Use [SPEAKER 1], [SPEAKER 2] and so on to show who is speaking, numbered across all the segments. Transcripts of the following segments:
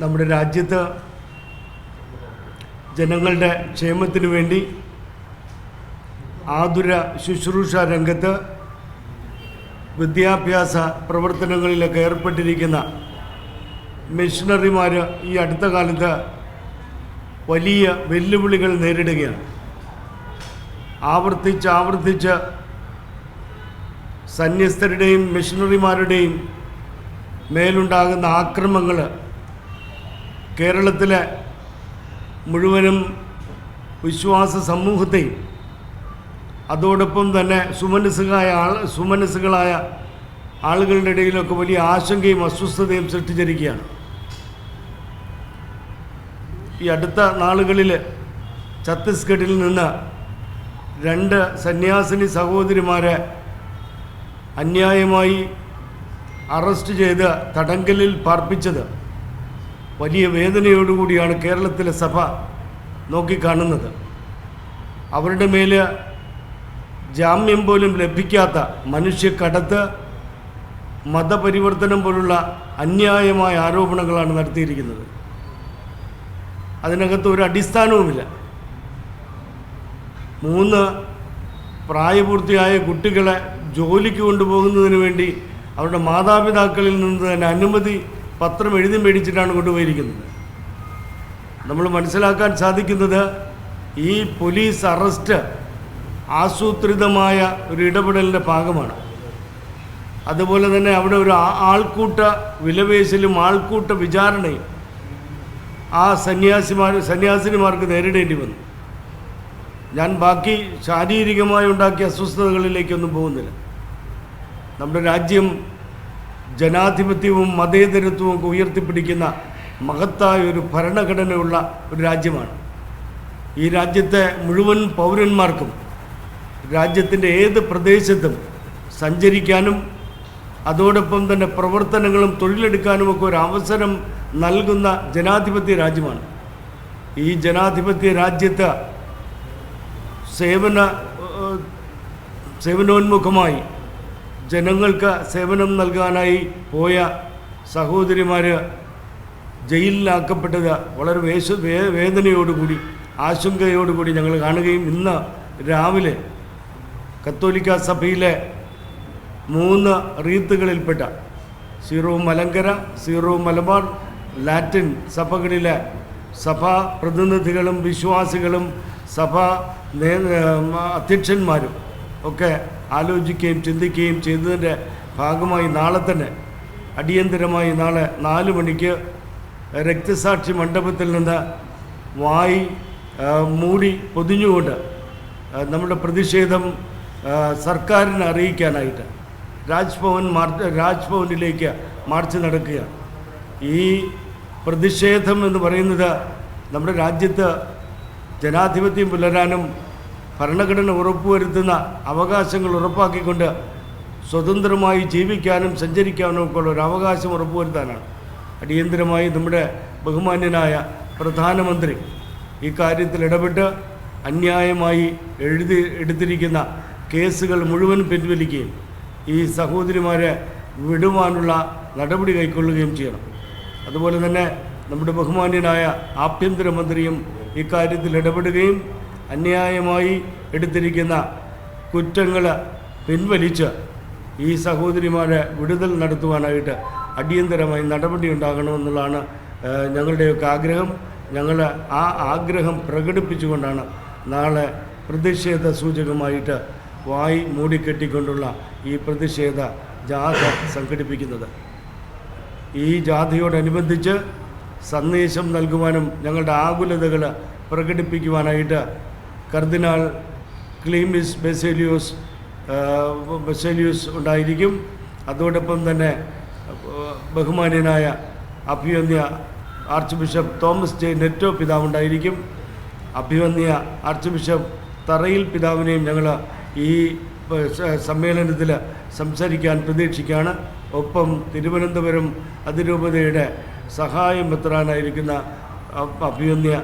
[SPEAKER 1] നമ്മുടെ രാജ്യത്ത് ജനങ്ങളുടെ ക്ഷേമത്തിനു വേണ്ടി ആതുര ശുശ്രൂഷ രംഗത്ത് വിദ്യാഭ്യാസ പ്രവർത്തനങ്ങളിലൊക്കെ ഏർപ്പെട്ടിരിക്കുന്ന മിഷണറിമാർ ഈ അടുത്ത കാലത്ത് വലിയ വെല്ലുവിളികൾ നേരിടുകയാണ്. ആവർത്തിച്ച് ആവർത്തിച്ച് സന്യസ്തരുടെയും മിഷണറിമാരുടെയും മേലുണ്ടാകുന്ന ആക്രമങ്ങൾ കേരളത്തിലെ മുഴുവനും വിശ്വാസ സമൂഹത്തെയും അതോടൊപ്പം തന്നെ സുമനസ്സുകളായ ആൾ സുമനസ്സുകളായ ആളുകളുടെ ഇടയിലൊക്കെ വലിയ ആശങ്കയും അസ്വസ്ഥതയും സൃഷ്ടിച്ചിരിക്കുകയാണ്. ഈ അടുത്ത നാളുകളിൽ ഛത്തീസ്ഗഡിൽ നിന്ന് രണ്ട് സന്യാസിനി സഹോദരിമാരെ അന്യായമായി അറസ്റ്റ് ചെയ്ത് തടങ്കലിൽ പാർപ്പിച്ചത് വലിയ വേദനയോടുകൂടിയാണ് കേരളത്തിലെ സഭ നോക്കിക്കാണുന്നത്. അവരുടെ മേൽ ജാമ്യം പോലും ലഭിക്കാത്ത മനുഷ്യക്കടത്ത് മതപരിവർത്തനം പോലുള്ള അന്യായമായ ആരോപണങ്ങളാണ് നടത്തിയിരിക്കുന്നത്. അതിനകത്ത് ഒരു അടിസ്ഥാനവുമില്ല. മൂന്ന് പ്രായപൂർത്തിയായ കുട്ടികളെ ജോലിക്ക് കൊണ്ടുപോകുന്നതിന് വേണ്ടി അവരുടെ മാതാപിതാക്കളിൽ നിന്ന് തന്നെ അനുമതി പത്രം എഴുതി മേടിച്ചിട്ടാണ് കൊണ്ടുപോയിരിക്കുന്നത്. നമ്മൾ മനസ്സിലാക്കാൻ സാധിക്കുന്നത് ഈ പോലീസ് അറസ്റ്റ് ആസൂത്രിതമായ ഒരു ഇടപെടലിന്റെ ഭാഗമാണ്. അതുപോലെ തന്നെ അവിടെ ഒരു ആൾക്കൂട്ട വിലപേശലും ആൾക്കൂട്ട വിചാരണയും ആ സന്യാസിമാർ സന്യാസിനിമാർക്ക് നേരിടേണ്ടി വന്നു. ഞാൻ ബാക്കി ശാരീരികമായി ഉണ്ടാക്കിയ അസ്വസ്ഥതകളിലേക്കൊന്നും പോകുന്നില്ല. നമ്മുടെ രാജ്യം ജനാധിപത്യവും മതേതരത്വവും ഒക്കെ ഉയർത്തിപ്പിടിക്കുന്ന മഹത്തായ ഒരു ഭരണഘടനയുള്ള ഒരു രാജ്യമാണ്. ഈ രാജ്യത്തെ മുഴുവൻ പൗരന്മാർക്കും രാജ്യത്തിന്റെ ഏത് പ്രദേശത്തും സഞ്ചരിക്കാനും അതോടൊപ്പം തന്നെ പ്രവർത്തനങ്ങളും തൊഴിലെടുക്കാനും ഒക്കെ ഒരു അവസരം നൽകുന്ന ജനാധിപത്യ രാജ്യമാണ്. ഈ ജനാധിപത്യ രാജ്യത്ത് സേവന സേവനോന്മുഖമായി ജനങ്ങൾക്ക് സേവനം നൽകാനായി പോയ സഹോദരിമാർ ജയിലിലാക്കപ്പെട്ടത് വളരെ വേശ വേ വേദനയോടുകൂടി ആശങ്കയോടുകൂടി ഞങ്ങൾ കാണുകയും ഇന്ന് രാവിലെ കത്തോലിക്ക സഭയിലെ മൂന്ന് റീത്തുകളിൽപ്പെട്ട സീറോ മലങ്കര സീറോ മലബാർ ലാറ്റിൻ സഭകളിലെ സഭാ പ്രതിനിധികളും വിശ്വാസികളും സഭാ അധ്യക്ഷന്മാരും ഒക്കെ ആലോചിക്കുകയും ചിന്തിക്കുകയും ചെയ്തതിന്റെ ഭാഗമായി നാളെ തന്നെ അടിയന്തരമായി നാളെ നാല് മണിക്ക് രക്തസാക്ഷി മണ്ഡപത്തിൽ നിന്ന് വായി മൂടി പൊതിഞ്ഞുകൊണ്ട് നമ്മുടെ പ്രതിഷേധം സർക്കാരിനെ അറിയിക്കാനായിട്ട് രാജ്ഭവൻ മാർച്ച് രാജ്ഭവനിലേക്ക് മാർച്ച് നടക്കുക ഈ പ്രതിഷേധം എന്ന് പറയുന്നത് നമ്മുടെ രാജ്യത്ത് ജനാധിപത്യം പുലരാനും ഭരണഘടന ഉറപ്പുവരുത്തുന്ന അവകാശങ്ങൾ ഉറപ്പാക്കിക്കൊണ്ട് സ്വതന്ത്രമായി ജീവിക്കാനും സഞ്ചരിക്കാനും ഒക്കെ ഉള്ള ഒരു അവകാശം ഉറപ്പുവരുത്താനാണ്. അടിയന്തരമായി നമ്മുടെ ബഹുമാന്യനായ പ്രധാനമന്ത്രി ഈ കാര്യത്തിൽ ഇടപെട്ട് അന്യായമായി എഴുതി എടുത്തിരിക്കുന്ന കേസുകൾ മുഴുവൻ പിൻവലിക്കുകയും ഈ സഹോദരിമാരെ വിടുവാനുള്ള നടപടി കൈക്കൊള്ളുകയും ചെയ്യണം. അതുപോലെ തന്നെ നമ്മുടെ ബഹുമാന്യനായ ആഭ്യന്തരമന്ത്രിയും ഇക്കാര്യത്തിൽ ഇടപെടുകയും അന്യായമായി എടുത്തിരിക്കുന്ന കുറ്റങ്ങൾ പിൻവലിച്ച് ഈ സഹോദരിമാരെ വിടുതൽ നടത്തുവാനായിട്ട് അടിയന്തരമായി നടപടി ഉണ്ടാകണമെന്നുള്ളതാണ് ഞങ്ങളുടെയൊക്കെ ആഗ്രഹം. ഞങ്ങൾ ആ ആഗ്രഹം പ്രകടിപ്പിച്ചുകൊണ്ടാണ് നാളെ പ്രതിഷേധ സൂചകമായിട്ട് വായി മൂടിക്കെട്ടിക്കൊണ്ടുള്ള ഈ പ്രതിഷേധ ജാഥ സംഘടിപ്പിക്കുന്നത്. ഈ ജാഥയോടനുബന്ധിച്ച് സന്ദേശം നൽകുവാനും ഞങ്ങളുടെ ആകുലതകൾ പ്രകടിപ്പിക്കുവാനായിട്ട് കർദിനാൾ ക്ലീമിസ് ബെസേലിയോസ് ബെസേലിയൂസ് ഉണ്ടായിരിക്കും. അതോടൊപ്പം തന്നെ ബഹുമാന്യനായ അഭിവന്യ archbishop Thomas J Netto പിതാവുണ്ടായിരിക്കും അഭിവന്യ ആർച്ച് ബിഷപ്പ് തറയിൽ പിതാവിനെയും ഞങ്ങൾ ഈ സമ്മേളനത്തിൽ സംസാരിക്കാൻ പ്രതീക്ഷിക്കുകയാണ്. ഒപ്പം തിരുവനന്തപുരം അതിരൂപതയുടെ സഹായം എത്രാനായിരിക്കുന്ന അഭിവന്യ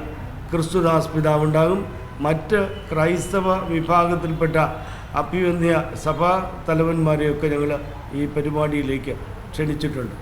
[SPEAKER 1] ക്രിസ്തുദാസ് പിതാവുണ്ടാകും. മറ്റ് ക്രൈസ്തവ വിഭാഗത്തിൽപ്പെട്ട അഭ്യുന്നയ സഭാ തലവന്മാരെയൊക്കെ ഞങ്ങൾ ഈ പരിപാടിയിലേക്ക് ക്ഷണിച്ചിട്ടുണ്ട്.